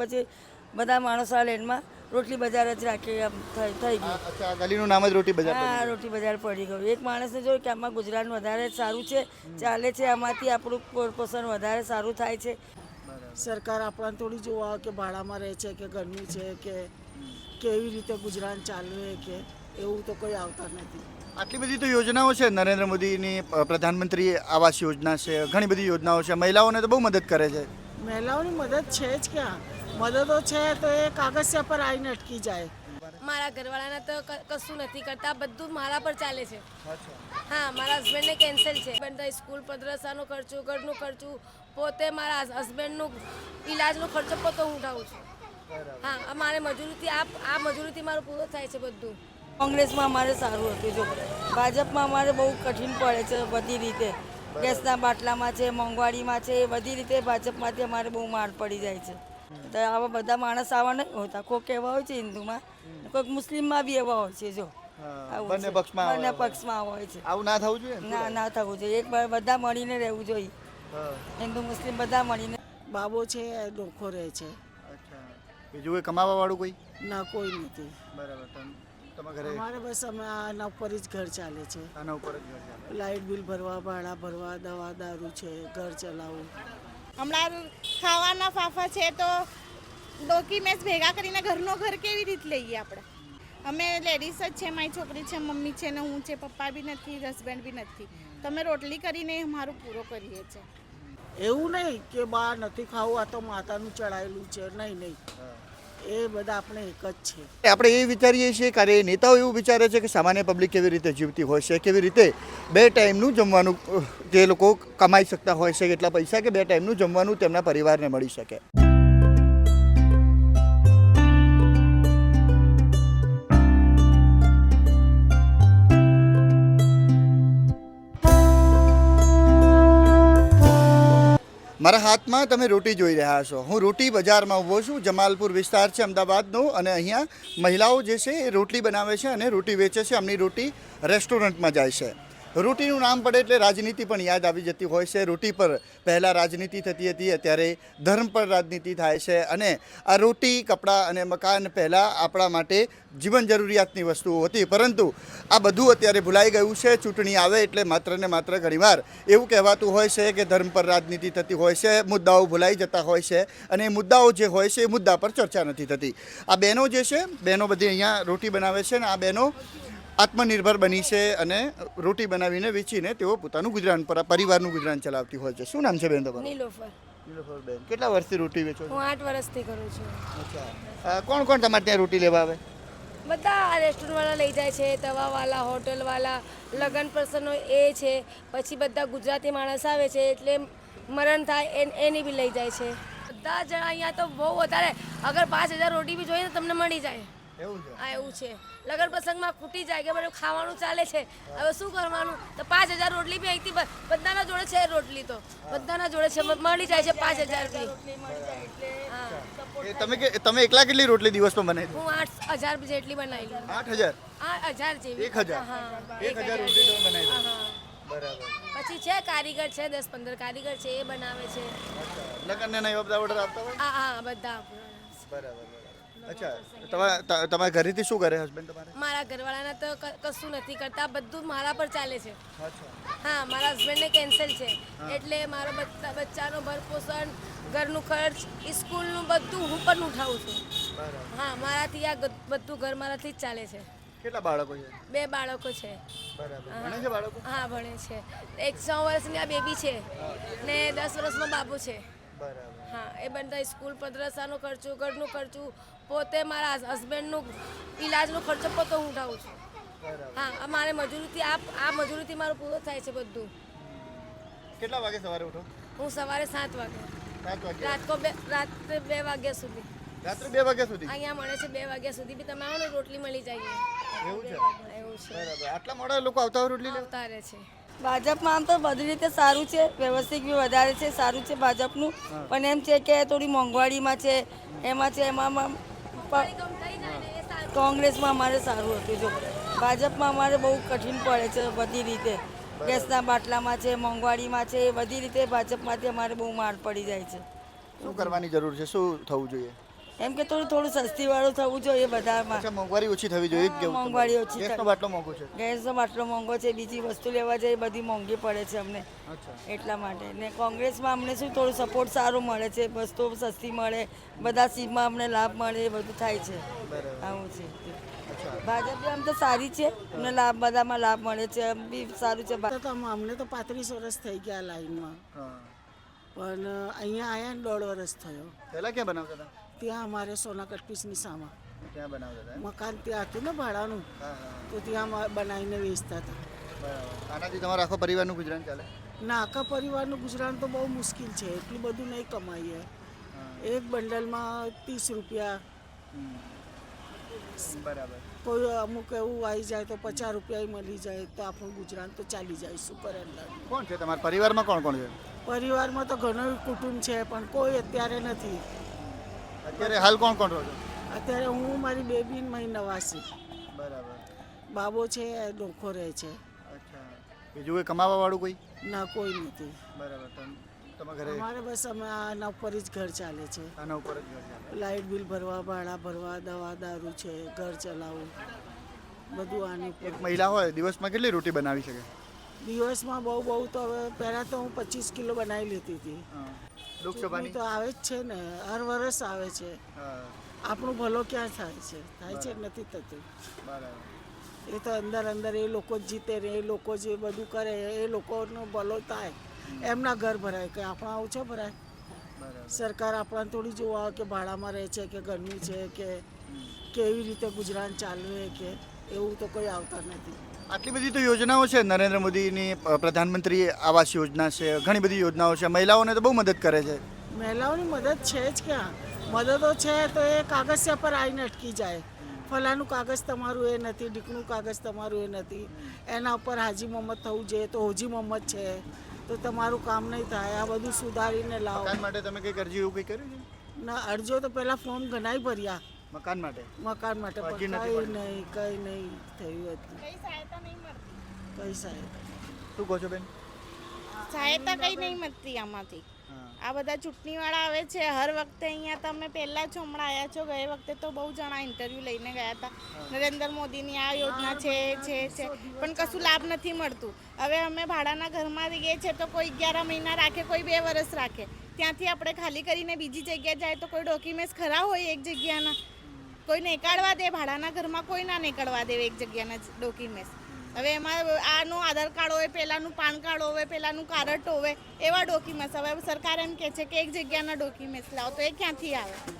પછી બધા માણસો આ લેનમાં રોટલી બજાર જ રાખી થઈ થઈ ગયું. અચ્છા ગલીનું નામ જ રોટી બજાર હા રોટી બજાર પડી ગયું. એક માણસને જોયું કે આમાં ગુજરાતનું વધારે સારું છે ચાલે છે આમાંથી આપણું પોષણ વધારે સારું થાય છે. સરકાર આપણને થોડી જોવા કે ભાડામાં રહે છે કે ગરમી છે કે કેવી રીતે ગુજરાન ચાલવે કે એવું તો કોઈ આવતા નથી. આટલી બધી તો યોજનાઓ છે નરેન્દ્ર મોદીની પ્રધાનમંત્રી આવાસ યોજના છે ઘણી બધી યોજનાઓ છે. મહિલાઓને તો બહુ મદદ કરે છે. મહિલાઓની મદદ છે જ ક્યાં? મદદો છે તો એ કાગળિયા પર આવીને અટકી જાય. મારા ઘરવાળાને તો કશું નથી કરતા બધું મારા પર ચાલે છે. હા મારા હસબન્ડને કેન્સલ છે. બધા સ્કૂલ મદ્રસાનો ખર્ચો ઘરનું ખર્ચું પોતે મારા હસબન્ડનું ઈલાજનો ખર્ચો પોતે હું ઉઠાવું છું. હા મારે મજૂરીથી આ આ મજૂરીથી મારું પૂરો થાય છે બધું. કોંગ્રેસમાં અમારે સારું હતું જો. ભાજપમાં અમારે બહુ કઠિન પડે છે બધી રીતે. ગેસના બાટલામાં છે મોંઘવારીમાં છે એ બધી રીતે ભાજપમાંથી અમારે બહુ માર પડી જાય છે. તો આવા બધા માણસ આવા નહીં હોતા. કોઈક એવા હોય છે હિન્દુમાં કોઈક મુસ્લિમમાં બી એવા હોય છે જો. બંને પક્ષમાં બંને પક્ષમાં હોય છે. આવું ના થવું જોઈએ ના ના થવું જોઈએ. એક બધા મળીને રહેવું જોઈએ. હિન્દુ મુસ્લિમ બધા મળીને. બાબો છે ડોખો રહે છે. બીજું કોઈ કમાવા વાળું કોઈ? ના કોઈ નથી. બરાબર. અમારે બસ અમે આના ઉપર જ ઘર ચાલે છે. આના ઉપર જ ઘર ચાલે. લાઇટ બિલ ભરવા ભાડા ભરવા દવા દારૂ છે ઘર ચલાવવું હમણાં ખાવાના ફાફા છે તો ડોક્યુમેન્ટ્સ ભેગા કરીને ઘરનો ઘર કેવી રીતે લઈએ આપણે? અમે લેડીઝ જ છે મારી છોકરી છે મમ્મી છે ને હું છે પપ્પા બી નથી હસબન્ડ બી નથી. તમે રોટલી કરીને અમારું પૂરો કરીએ છીએ. એવું નહીં કે બા નથી ખાવું આ તો માતાનું ચડાયેલું છે નહીં નહીં. એ બધા આપણે એક જ છે. આપણે એ વિચારીએ છીએ કે નેતાઓ એવું વિચારે છે કે સામાન્ય પબ્લિક કેવી રીતે જીવતી હોય છે, કેવી રીતે બે ટાઈમનું જમવાનું જે લોકો કમાઈ શકતા હોય છે કેટલા પૈસા કે બે ટાઈમનું જમવાનું તેમના પરિવારને મળી શકે. મારા હાથમાં તમે રોટી જોઈ રહ્યા છો. હું રોટી બજારમાં ઊભો છું, જમાલપુર વિસ્તાર છે અમદાવાદનો, અને અહીંયા મહિલાઓ જે છે એ રોટલી બનાવે છે અને રોટી વેચે છે. એમની રોટી રેસ્ટોરન્ટમાં જાય છે. રોટીનું નામ પડે એટલે રાજનીતિ પણ યાદ આવી જતી હોય છે. રૂટી પર પહેલાં રાજનીતિ થતી હતી, અત્યારે ધર્મ પર રાજનીતિ થાય છે અને આ રોટી, કપડાં અને મકાન પહેલાં આપણા માટે જીવન જરૂરિયાતની વસ્તુઓ હતી. પરંતુ આ બધું અત્યારે ભૂલાઈ ગયું છે. ચૂંટણી આવે એટલે માત્ર ને માત્ર ઘણીવાર એવું કહેવાતું હોય છે કે ધર્મ પર રાજનીતિ થતી હોય છે, મુદ્દાઓ ભૂલાઈ જતા હોય છે અને એ મુદ્દાઓ જે હોય છે એ મુદ્દા પર ચર્ચા નથી થતી. આ બહેનો જે છે, બહેનો બધી અહીંયા રોટી બનાવે છે ને આ બહેનો આત્મનિર્ભર બની છે અને રોટી બનાવીને વેચીને તેઓ પોતાનું ગુજરાન પર પરિવારનું ગુજરાન ચલાવતી હોય છે. શું નામ છે બેન તમારું? નીલોફર. બેન. કેટલા વર્ષથી રોટી વેચો છો? હું આઠ વર્ષથી કરું છું. અચ્છા. કોણ કોણ તમારે ત્યાં રોટી લેવા આવે? બધા રેસ્ટોરન્ટવાળા લઈ જાય છે તવાવાળા હોટલવાળા. લગ્ન પ્રસંગનો એ છે પછી બધા ગુજરાતી માણસ આવે છે એટલે મરણ થાય એની બી લઈ જાય છે. બધા જણા અહીંયા તો બહુ વધારે અગર પાંચ હજાર રોટી બી જોઈએ તો તમને મળી જાય. એવું છે? આ એવું છે. લગ્ન પ્રસંગમાં ખૂટી જાય કે બધું ખાવાનું ચાલે છે. હવે શું કરવાનું? તો પાંચ હજાર રોટલી બી અહીંથી બધાના જોડે છે રોટલી તો. બધાના જોડે છે. મળી જાય છે પાંચ હજાર બી તમે કે તમે એકલા કેટલી રોટલી દિવસમાં બનાવી? હું આઠ હજાર જેટલી બનાવી લઉં. આઠ હજાર? આઠ હજાર જેવી. એક હજાર? હા એક હજાર રોટલી તમે બનાવી બરાબર. પછી છે કારીગર છે દસ પંદર કારીગર છે એ બનાવે છે. લગ્નને નહીં બધા ઓર્ડર આપતા હોય? હા હા બધા બરાબર. અચ્છા તમારા તમારા ઘરેથી શું કરે હસબન્ડ તમારે? મારા ઘરવાળાના તો ક- કશું નથી કરતા બધું મારા પર ચાલે છે. અચ્છા. હા મારા હસબન્ડને કેન્સલ છે. એટલે મારો બચ્ચા બચ્ચાનો ભરપોષણ ઘરનું ખર્ચ સ્કૂલનું બધું હું પણ ઉઠાવું છું. બરાબર. હા મારાથી આ ગ- બધું ઘર મારાથી જ ચાલે છે. કેટલા બાળકો છે? બે બાળકો છે. બરાબર. ભણે છે બાળકો? હા ભણે છે. એક છ વર્ષની આ બેબી છે ને દસ વર્ષનો બાબુ છે. હા એ બધા સ્કૂલ મદ્રસાનો ખર્ચો ઘરનું ખર્ચું પોતે મારા હસબન્ડનું ઈલાજનો ખર્ચો પોતે હું ઉઠાવું છું. હા મારે મજૂરીથી આ આ મજૂરીથી મારું પૂરો થાય છે બધું. કેટલા વાગે સવારે ઉઠો? હું સવારે સાત વાગે. રાતકો બે રાત્રે બે વાગ્યા સુધી. રાત્રે બે વાગ્યા સુધી? અહીંયા મળે છે બે વાગ્યા સુધી બી તમે આવો ને રોટલી મળી જાય. એવું છે. એવું છે. બરાબર. આટલા મોડા લોકો આવતા રોટલી આવતા રહે છે. ભાજપમાં આમ તો બધી રીતે સારું છે વ્યવસ્થિત બી વધારે છે સારું છે ભાજપનું. પણ એમ છે કે થોડી મોંઘવાડીમાં છે એમાં છે એમાં કોંગ્રેસમાં અમારે સારું હતું જો. ભાજપમાં અમારે બહુ કઠિન પડે છે બધી રીતે. ગેસના બાટલામાં છે મોંઘવાડીમાં છે એ બધી રીતે ભાજપમાંથી અમારે બહુ માર પડી જાય છે. શું કરવાની જરૂર છે? શું થવું જોઈએ? એમ કે થોડું થોડું સસ્તીવાળું થવું જોઈએ બધામાં. મોંઘવારી ઓછી થવી જોઈએ કેવું મોંઘવારી ઓછી ગેસનો. બાટલો મોંઘો છે. ગેસનો બાટલો મોંઘો છે બીજી વસ્તુ લેવા જાય એ બધી મોંઘી પડે છે અમને. એટલા માટે. ને કોંગ્રેસમાં અમને શું થોડું સપોર્ટ સારો મળે છે વસ્તુઓ સસ્તી મળે બધા સીમમાં અમને લાભ મળે એ બધું થાય છે. આવું છે. ભાજપ આમ તો સારી છે અમને લાભ બધામાં લાભ મળે છે બી સારું છે. અમને તો પાંત્રીસ વર્ષ થઈ ગયા લાઈનમાં. પણ અહીંયા આયા ને દોઢ વર્ષ થયો. પહેલાં ક્યાં બનાવતા હતા? ત્યાં અમારે સોના કટપીસની નિશામાં ક્યાં બનાવતા હતા મકાન ત્યાં હતું ને ભાડાનું. તો ત્યાં મ- બનાવીને વેચતા હતા. આનાથી તમારા આખો પરિવારનું ગુજરાન ચાલે? ના આખા પરિવારનું ગુજરાન તો બહુ મુશ્કેલ છે. એટલું બધું નહીં કમાઈએ. એક બંડલમાં ત્રીસ રૂપિયા. બરાબર. કોઈ અમુક એવું આવી જાય તો પચાસ રૂપિયા મળી જાય તો આપણું ગુજરાન તો ચાલી જાય શું કરે કોણ છે? તમારા પરિવારમાં કોણ કોણ છે? પરિવારમાં તો ઘણું કુટુંબ છે પણ કોઈ અત્યારે નથી. અત્યારે હાલ કોણ કોણ રહો છો? અત્યારે હું મારી બેબી મારી નવાસી. બરાબર. બાબો છે ડોખો રહે છે. અચ્છા. બીજું કોઈ કમાવા વાળું કોઈ? ના કોઈ નથી. બરાબર. ઘરે? અમારે બસ અમે આના ઉપર જ ઘર ચાલે છે. આના ઉપર જ ઘર ચાલે. લાઇટ બિલ ભરવા ભાડા ભરવા દવા દારૂ છે ઘર ચલાવવું બધું આની એક મહિલા હોય દિવસમાં કેટલી રોટી બનાવી શકે? દિવસમાં બહુ બહુ તો હવે પહેલાં તો હું પચીસ કિલો બનાવી લેતી હતી. લોકસભાની? તો આવે જ છે ને હર વર્ષ આવે છે. આપણું ભલો ક્યાં થાય છે? થાય છે નથી થતું. એ તો અંદર અંદર એ લોકો જ જીતે ને એ લોકો જે બધું કરે એ લોકોનો ભલો થાય. એમના ઘર ભરાય કે આપણા ઓછા ભરાય? સરકાર આપણને થોડી જોવા કે ભાડામાં રહે છે કે ઘરનું છે કે કેવી રીતે ગુજરાન ચાલવે કે એવું તો કોઈ આવતા નથી. આટલી બધી તો યોજનાઓ છે. નરેન્દ્ર મોદીની પ્રધાનમંત્રી આવાસ યોજના છે ઘણી બધી યોજનાઓ છે. મહિલાઓને તો બહુ મદદ કરે છે. મહિલાઓની મદદ છે જ ક્યાં? મદદો છે તો એ કાગળિયા પર આવીને અટકી જાય. ફલાનું કાગળ તમારું એ નથી ડીકનું કાગજ તમારું એ નથી. એના ઉપર હાજી મોહમ્મદ થવું જોઈએ તો હોજી મોહમ્મદ છે. તો તમારું કામ નહીં થાય. આ બધું સુધારીને લાવો. માટે તમે કંઈક અરજી એવું કંઈ કર્યું છે? ના અરજીઓ તો પહેલાં ફોર્મ ઘણાય ભર્યા. મકાન માટે? મકાન માટે પણ કઈ નહીં કઈ નહીં થયું હતું કઈ સહાયતા નહીં મળતી. કઈ સહાયતા? શું કહો છો બેન? સહાયતા કઈ નહીં મળતી આમાંથી. આ બધા ચૂંટણીવાળા આવે છે હર વખતે અહીંયા તમે પહેલાં છો હમણાં આવ્યા છો ગયે વખતે તો બહુ જણા ઇન્ટરવ્યૂ લઈને ગયા હતા. નરેન્દ્ર મોદીની આ યોજના છે છે છે. પણ કશું લાભ નથી મળતું. હવે અમે ભાડાના ઘરમાં રહીએ છીએ તો કોઈ અગિયાર મહિના રાખે કોઈ બે વર્ષ રાખે. ત્યાંથી આપણે ખાલી કરીને બીજી જગ્યાએ જાય તો કોઈ ડોક્યુમેન્ટ્સ ખરા હોય એક જગ્યાના? કોઈ નીકાળવા દે, ભાડાના ઘરમાં કોઈ ના નીકળવા દે એક જગ્યાના ડોક્યુમેન્ટ્સ. હવે એમાં આનું આધાર કાર્ડ હોય પહેલાંનું પાન કાર્ડ હોય પહેલાંનું કાર્ડ હોય, એવા ડોક્યુમેન્ટ્સ. હવે સરકાર એમ કહે છે કે એક જગ્યાના ડોક્યુમેન્ટ્સ લાવો તો એ ક્યાંથી આવે?